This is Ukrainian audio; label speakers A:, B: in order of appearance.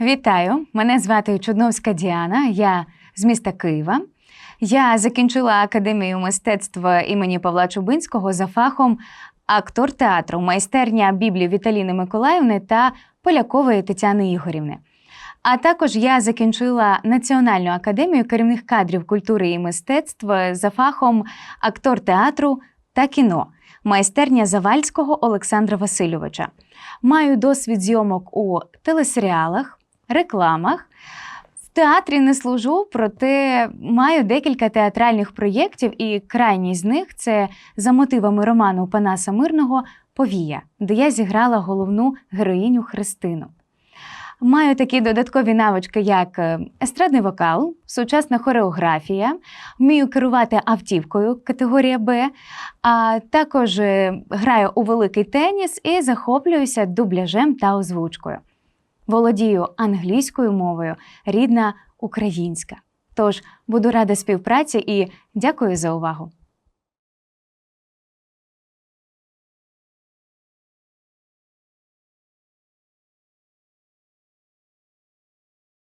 A: Вітаю! Мене звати Чудновська Діана. Я з міста Києва. Я закінчила академію мистецтва імені Павла Чубинського за фахом актор театру, майстерня Біблії Віталіни Миколаївни та Полякової Тетяни Ігорівни. А також я закінчила Національну академію керівних кадрів культури і мистецтва за фахом актор театру та кіно, майстерня Завальського Олександра Васильовича. Маю досвід зйомок у телесеріалах, рекламах. В театрі не служу, проте маю декілька театральних проєктів, і крайній з них це за мотивами роману Панаса Мирного Повія, де я зіграла головну героїню Христину. Маю такі додаткові навички, як е, естрадний вокал, сучасна хореографія, вмію керувати автівкою категорія Б, а також е, граю у великий теніс і захоплююся дубляжем та озвучкою. Володію англійською мовою, рідна українська. Тож буду рада співпраці і дякую за увагу.